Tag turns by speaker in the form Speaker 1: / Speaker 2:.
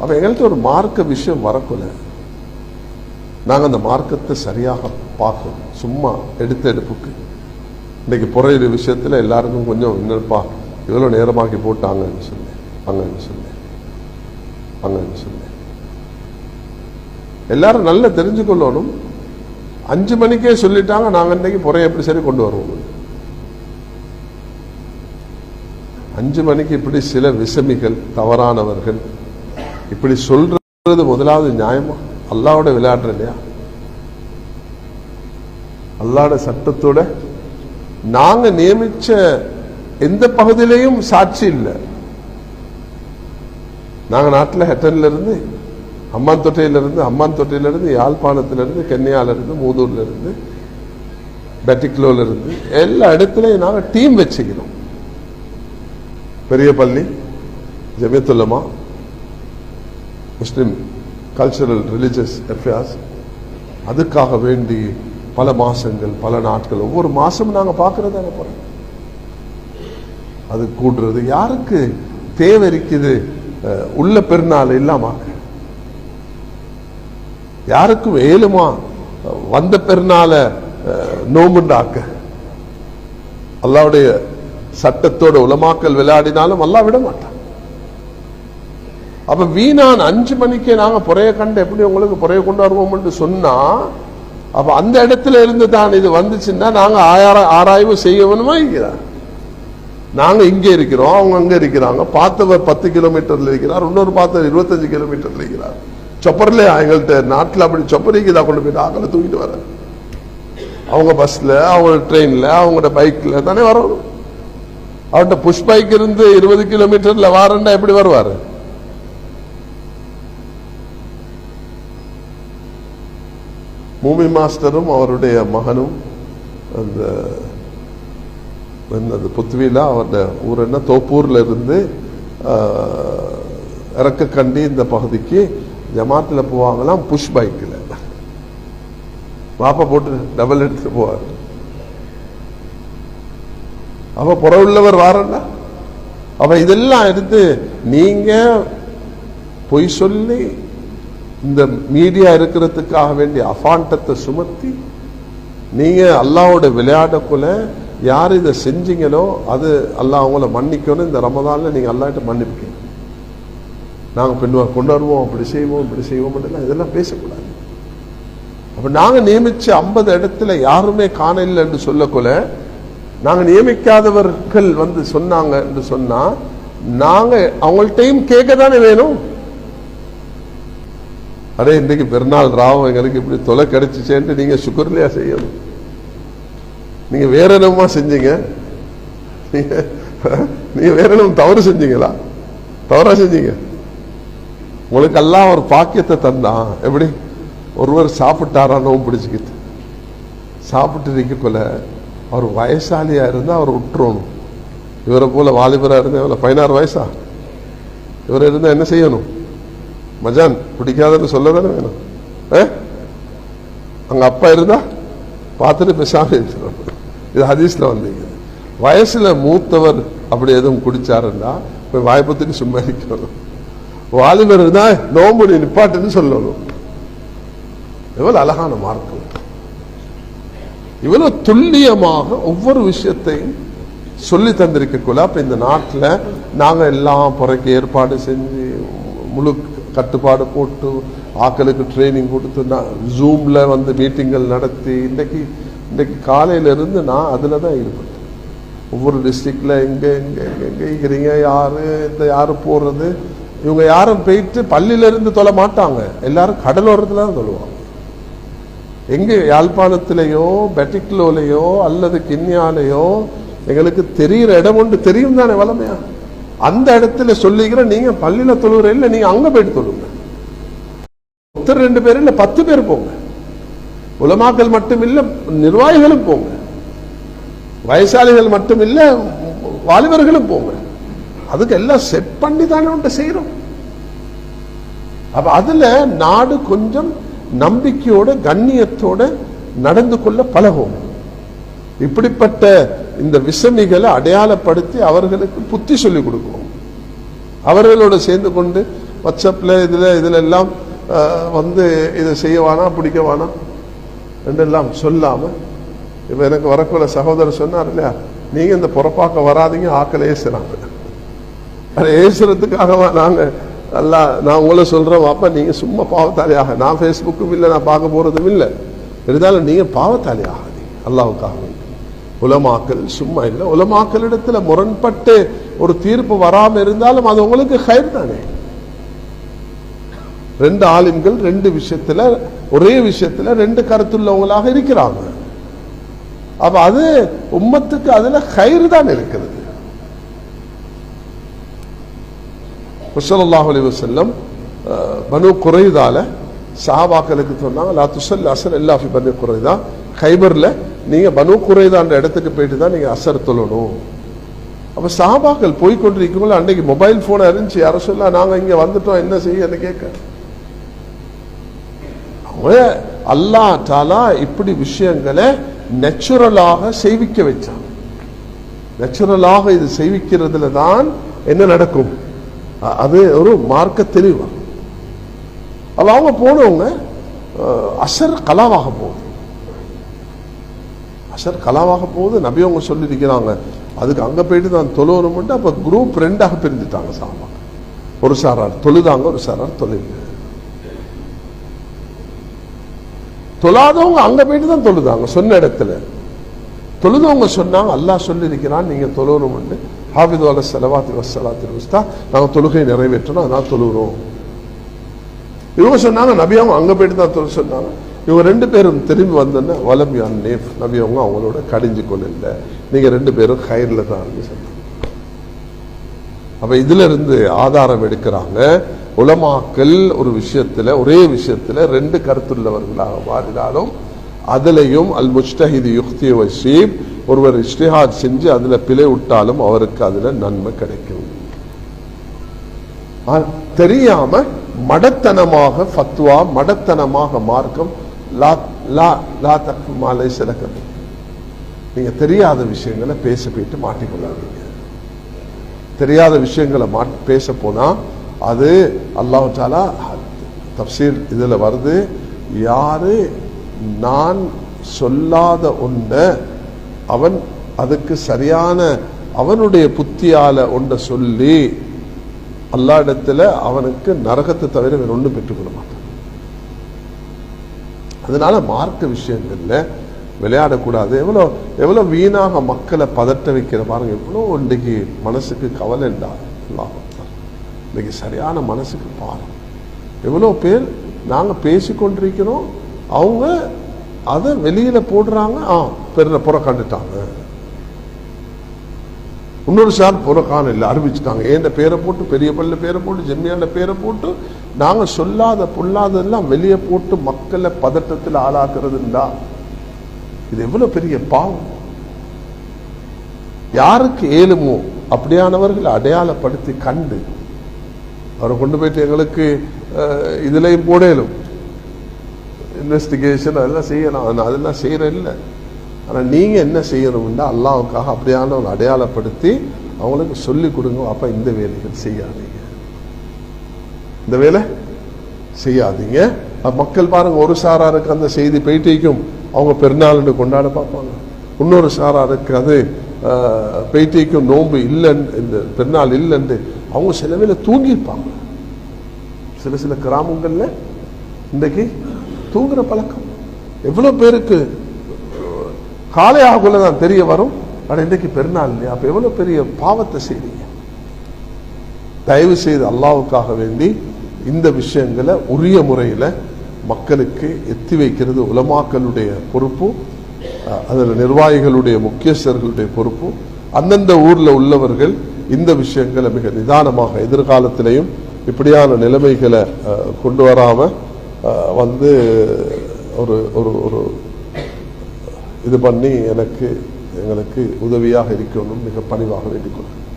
Speaker 1: அப்போ எங்கள்கிட்ட ஒரு மார்க்க விஷயம் வரக்குள்ள நாங்கள் அந்த மார்க்கத்தை சரியாக பார்க்கணும். சும்மா எடுத்த எடுப்புக்கு. இன்னைக்கு புறையிற விஷயத்துல எல்லாருக்கும் கொஞ்சம் என்னப்பா இவ்வளோ நேரமாக்கி போட்டாங்கன்னு சொல்லி அங்கன்னு சொன்னேன். அங்கன்னு சொன்னேன். எல்லாரும் நல்லா தெரிஞ்சு கொள்ளணும் அஞ்சு மணிக்கே சொல்லிட்டாங்க நாங்கள் இன்னைக்கு புறைய எப்படி சரி கொண்டு வருவோம் அஞ்சு மணிக்கு இப்படி சில விசமிகள் தவறானவர்கள் இப்படி சொல்றது முதலாவது நியாயமா? அல்லாவோட விளையாடுற இல்லையா? அல்லாட சட்டத்தோட நாங்க நியமிச்ச எந்த பகுதியிலையும் சாட்சி இல்லை. நாங்க நாட்டில் ஹெட்டன்ல இருந்து அம்மான் தொட்டையில இருந்து அம்மான் தொட்டையிலிருந்து இருந்து யாழ்ப்பாணத்துல இருந்து கென்னியால இருந்து மூதூர்ல இருந்து பெட்டிக்லோல இருந்து எல்லா இடத்துலயும் நாங்க டீம் வச்சுக்கிறோம். பெரிய பள்ளி Jamiatul Ulama Muslim cultural religious affairs அதுக்காக வேண்டி பல மாசங்கள் பல நாட்கள் ஒவ்வொரு மாசமும் நாங்க தானே போறோம் அது கூடுறது. யாருக்கு தேவை இருக்குது அஹ், உள்ள பெருநாள் இல்லாமா? யாருக்கும் ஏழுமா வந்த பெருநாள நோம்புண்டாக்க? அல்லாவுடைய சட்டத்தோட உலமாக்கல் விளையாடினாலும் அல்லா விட மாட்டான் அப்ப வீணான் அஞ்சு மணிக்கே நாங்க புறைய கண்டு எப்படி உங்களுக்கு புறைய கொண்டு வருவோம்னு சொன்னா அப்ப அந்த இடத்துல இருந்து தான் இது வந்துச்சுன்னா நாங்க ஆயார- ஆராய்வு செய்யணுமா இருக்கிறார் நாங்க இங்க இருக்கிறோம் அவங்க அங்க இருக்கிறாங்க. பார்த்தவர் பத்து கிலோமீட்டர்ல இருக்கிறார் இன்னொரு பார்த்தவர் இருபத்தஞ்சு கிலோமீட்டர்ல இருக்கிறார். சொப்பர்ல எங்கள்கிட்ட நாட்டில் அப்படி சொப்பரிக்குதா கொண்டு போயிட்டு ஆக்களை தூக்கிட்டு வர அவங்க பஸ்ல அவங்க ட்ரெயின்ல அவங்களோட பைக்ல தானே வரணும். அவர்கிட்ட புஷ் பைக் இருந்து இருபது கிலோமீட்டர்ல வாரண்டா எப்படி வருவாரு? பூமி மாஸ்டரும் அவருடைய மகனும் அந்த என்னது புத்துவிலா அவருடைய ஊர் என்ன தோப்பூர்ல இருந்து இறக்க கண்டி இந்த பகுதிக்கு ஜமாத்தில் போவாங்களாம் புஷ் பைக்கில் பாப்பா போட்டு டபுள் எடுத்துட்டு போவார் அவ புறவுள்ளவர் வாரண்டா அவ இதெல்லாம் எடுத்து நீங்க பொய் சொல்லி இந்த மீடியா இருக்கிறதுக்காக வேண்டிய அஃபாண்டத்தை சுமத்தி நீங்க அல்லாவோட விளையாடக்குள்ள யார் இதை செஞ்சீங்களோ அது அல்லாஹ் அவங்கள மன்னிக்கணும் இந்த ரமதான்ல நீங்க அல்லாட்ட மன்னிப்பீங்க நாங்கள் பின்வா கொண்டாடுவோம் அப்படி செய்வோம் இப்படி செய்வோம் இதெல்லாம் பேசக்கூடாது. அப்போ நாங்கள் நியமிச்ச ஐம்பது இடத்துல யாருமே காணல என்று சொல்லக்குள்ள நாங்கள் நியமிக்காதவர்கள் வந்து சொன்னாங்க என்று சொன்னா நாங்கள் அவங்கள்ட்டையும் கேட்க தானே வேணும்? அடே இன்றைக்கு பெருநாள் ராவம் எங்களுக்கு இப்படி தொலை கிடைச்சிச்சேன்ட்டு நீங்கள் சுக்கர்லையா செய்யணும். நீங்கள் வேற என்னமா செஞ்சீங்க? நீங்கள் வேற என்ன தவறு செஞ்சீங்களா? தவறா செஞ்சீங்க. உங்களுக்கு எல்லாம் ஒரு பாக்கியத்தை தந்தான் எப்படி? ஒருவர் சாப்பிட்டாரானவும் நோவு பிடிச்சிக்கிட்டு. சாப்பிட்டு இருக்கக்குள்ள அவர் வயசாலியாக இருந்தால் அவர் விட்டுறணும் இவரை போல வாலிபராக இருந்தால் இவ்வளோ பதினாறு வயசா? இவர் இருந்தால் என்ன செய்யணும்? மஜான் பிடிக்காதுன்னு சொல்ல தானே வேணும். ஏ? அங்க அப்பா இருந்தா பார்த்துட்டு பேசாமல் இது ஹதீஸ்ல வந்தீங்க வயசுல மூத்தவர் அப்படி எதுவும் குடிச்சாருன்னா போய் வாய்ப்பத்துக்கு சும்மா இருக்கணும். வாலிபர் இருந்தா நோம்பு நீ நிப்பாட்டுன்னு சொல்லணும். எவ்வளவு அழகான மார்க்கம் இவ்வளவு துல்லியமாக ஒவ்வொரு விஷயத்தையும் சொல்லி தந்திருக்கக்குள்ள அப்ப இந்த நாட்டுல நாங்க எல்லாம் புறக்கு ஏற்பாடு செஞ்சு முழு கட்டுப்பாடு போட்டு ஆக்களுக்கு ட்ரைனிங் கொடுத்து ஜூம்ல வந்து மீட்டிங்கள் நடத்தி இன்னைக்கு இன்னைக்கு காலையில இருந்து நான் அதில் தான் ஈடுபட்டேன். ஒவ்வொரு டிஸ்ட்ரிக்டில் எங்க எங்க எங்கே எங்கே இருக்கிறீங்க யாரு இந்த யாரு போறது இவங்க யாரும் போயிட்டு பள்ளியில இருந்து தொலை மாட்டாங்க. எல்லாரும் கடலோரத்தில் தான் தொழுவாங்க. எங்க யாழ்ப்பாணத்திலேயோ பெட்டிக்லோலையோ அல்லது கிண்ணியாலேயோ எங்களுக்கு தெரிகிற இடம் ஒன்று தெரியும் தானே வளமையாக அந்த இடத்துல சொல்லிக்கிற நீங்க பள்ளியில தொழுகிற இல்ல நீங்க அங்க போயிட்டு தொழுங்க. ஒருத்தர் ரெண்டு பேர் இல்ல பத்து பேர் போங்க. உலமாக்கள் மட்டும் இல்ல நிர்வாகிகளும் போங்க. வயசாளிகள் மட்டும் இல்ல வாலிபர்களும் போங்க. அதுக்கு எல்லாம் செட் பண்ணி தானே உண்ட செய்யறோம் அப்ப அதுல நாடு கொஞ்சம் நம்பிக்கையோட கண்ணியத்தோட நடந்து கொள்ள பழகும் இப்படிப்பட்ட இந்த விசமிகளை அடையாளப்படுத்தி அவர்களுக்கு புத்தி சொல்லிக் கொடுக்கும் அவர்களோட சேர்ந்து கொண்டு வாட்ஸ்அப்பில் இதில் இதில் எல்லாம் வந்து இதை செய்ய வேணாம் பிடிக்க வேணாம் என்றெல்லாம் சொல்லாமல் இப்போ எனக்கு வரக்குள்ள சகோதரர் சொன்னார் இல்லையா நீங்கள் இந்த பொறப்பாக்க வராதீங்க ஆக்களை ஏசுறாங்க. அதை ஏசுறதுக்காகவா நாங்கள் நல்லா நான் உங்களை சொல்கிறோம் அப்பா நீங்கள் சும்மா பாவத்தாலியாக நான் ஃபேஸ்புக்கும் இல்லை நான் பார்க்க போகிறதும் இல்லை. இருந்தாலும் நீங்கள் பாவத்தாளி ஆகாதீங்க அல்லாவுக்காக உலமாக்கல் சும்மா இல்லை. உலமாக்கலிடத்துல முரண்பட்டு ஒரு தீர்ப்பு வராமல் இருந்தாலும் அது உங்களுக்கு ஹயர் தானே? ரெண்டு ஆலிம்கள் ரெண்டு விஷயத்துல ஒரே விஷயத்துல ரெண்டு கருத்துள்ளவங்களாக இருக்கிறாங்க. அப்ப அது உம்மத்துக்கு அதுல கயிறு தான் இருக்கிறது. முசல்லாஹ் அலி வசல்லம் பனு குறைதால சஹாபாக்களுக்கு சொன்னாங்க லா துசல் அசல் எல்லாஃபி பனு குறைதா. ஹைபர்ல நீங்க பனு குறைதான் இடத்துக்கு போயிட்டு தான் நீங்க அசர் தொழணும். அப்ப சாபாக்கள் போய் அன்னைக்கு மொபைல் போன் இருந்துச்சு. யாரும் சொல்ல நாங்க இங்க வந்துட்டோம். என்ன செய்ய? கேட்க. அவங்க அல்லாஹ் தாலா இப்படி விஷயங்களை நேச்சுரலாக செய்விக்க வச்சாங்க. நேச்சுரலாக இது செய்விக்கிறதுல தான் என்ன நடக்கும்? அது ஒரு மார்க்க தெளிவா அவங்க போனவங்க அசர் கலாவாக போகுது. அசர் கலாவாக போகுது நபி அவங்க சொல்லியிருக்கிறாங்க. அதுக்கு அங்க போயிட்டு தான் தொழுவணும்ட்டு அப்ப குரூப் ரெண்டாக பிரிஞ்சுட்டாங்க சாமா. ஒரு சாரார் தொழுதாங்க ஒரு சாரார் தொழில் தொழாதவங்க அங்க போயிட்டு தான் தொழுதாங்க சொன்ன இடத்துல. தொழுதவங்க சொன்னாங்க அல்லாஹ் சொல்லியிருக்கிறான் நீங்க தொழுவணும்னு ஹாஃபிது அல செலவாத்தி வசலாத்தி வஸ்தா நாங்க தொழுகை நிறைவேற்றணும் அதான் தொழுகிறோம். இவங்க சொன்னாங்க நபி அவங்க அங்க போயிட்டு தான் தொழு சொன்னாங்க. இவங்க ரெண்டு பேரும் திரும்பி வந்தோன்னா வலம் யான் நேஃப். நபி அவங்க அவங்களோட கடிஞ்சு கொள்ள நீங்க ரெண்டு பேரும் கயிறுல தான் சொன்னாங்க அப்ப இதுல இருந்து ஆதாரம் எடுக்கிறாங்க. உலமாக்கல் ஒரு விஷயத்துல ஒரே விஷயத்துல ரெண்டு கருத்துள்ளவர்களாக மாறினாலும் அதுலயும் அல் முஜ்தஹிது யுக்தி வசீப் ஒருவர் இஷ்டிஹாத் செஞ்சு அதுல பிழை விட்டாலும் அவருக்கு அதுல நன்மை கிடைக்கும். தெரியாம மடத்தனமாக ஃபத்வா மடத்தனமாக மார்க்கம் லா லா லா தக்கு மாலை சிலக்கம் நீங்க தெரியாத விஷயங்களை பேச போயிட்டு மாட்டிக்கொள்ளாதீங்க. தெரியாத விஷயங்களை மாட் பேச போனா அது அல்லாஹ் தப்சீர் இதுல வருது. யாரு நான் சொல்லாத ஒன்றை அவன் அதுக்கு சரியான அவனுடைய புத்தியால ஒன்றை சொல்லி அல்லா இடத்துல அவனுக்கு நரகத்தை தவிர வேற ஒன்றும் பெற்றுக்கொள்ள மாட்டான். அதனால மார்க்க விஷயங்கள்ல விளையாடக்கூடாது. எவ்வளோ எவ்வளோ வீணாக மக்களை பதட்ட வைக்கிற பாருங்க. எவ்வளோ இன்றைக்கு மனசுக்கு கவலை இல்லா இன்னைக்கு சரியான மனசுக்கு பாருங்க. எவ்வளோ பேர் நாங்கள் பேசிக்கொண்டிருக்கிறோம். அவங்க அதை வெளியில போடுறாங்க. ஆ பெரிய புறக்கண்டுட்டாங்க இன்னொரு சார் புறக்கான இல்லை அறிவிச்சுட்டாங்க. ஏன் பேரை போட்டு பெரிய பல்ல பேரை போட்டு ஜெம்மியாண்ட பேரை போட்டு நாங்க சொல்லாத பொல்லாதெல்லாம் வெளியே போட்டு மக்களை பதட்டத்தில் ஆளாக்குறதுண்டா இது எவ்வளவு பெரிய பாவம். யாருக்கு ஏழுமோ அப்படியானவர்களை அடையாளப்படுத்தி கண்டு அவரை கொண்டு போயிட்டு எங்களுக்கு அஹ், இதுலயும் போடலும். இன்வெஸ்டிகேஷன் அதெல்லாம் செய்யலாம். அதெல்லாம் செய்யற இல்லை ஆனா நீங்க என்ன செய்யணும்னா அல்லாவுக்காக அப்படியானவங்க அடையாளப்படுத்தி அவங்களுக்கு சொல்லி கொடுங்க அப்போ இந்த வேலைகள் செய்யாதீங்க. இந்த வேலை செய்யாதீங்க. மக்கள் பாருங்க ஒரு சாராருக்கு அந்த செய்தி போயிட்டிக்கும் அவங்க பெருநாள்னு கொண்டாட பார்ப்பாங்க. இன்னொரு சாராருக்கு அது அஹ், பேட்டிக்கும் நோன்பு இல்லைன்னு இந்த பெருநாள் இல்லைன்னு அவங்க சில வேளை தூங்கியிருப்பாங்க. சில சில கிராமங்கள்ல இன்றைக்கு தூங்குற பழக்கம். எவ்வளவு பேருக்கு காலை ஆகுல தான் தெரிய வரும். ஆனால் இன்றைக்கு பெருநாள் இல்லையா? அப்போ எவ்வளோ பெரிய பாவத்தை செய்றீங்க தயவு செய்து அல்லாவுக்காக வேண்டி இந்த விஷயங்களை உரிய முறையில் மக்களுக்கு எத்தி வைக்கிறது உலமாக்களுடைய பொறுப்பு அதில் நிர்வாகிகளுடைய முக்கியஸ்தர்களுடைய பொறுப்பு. அந்தந்த ஊரில் உள்ளவர்கள் இந்த விஷயங்களை மிக நிதானமாக எதிர்காலத்திலையும் இப்படியான நிலைமைகளை அஹ், கொண்டு வராம அஹ், வந்து ஒரு ஒரு ஒரு இது பண்ணி எனக்கு எங்களுக்கு உதவியாக இருக்கணும் மிக பணிவாக வேண்டிக் கொள்கிறேன்.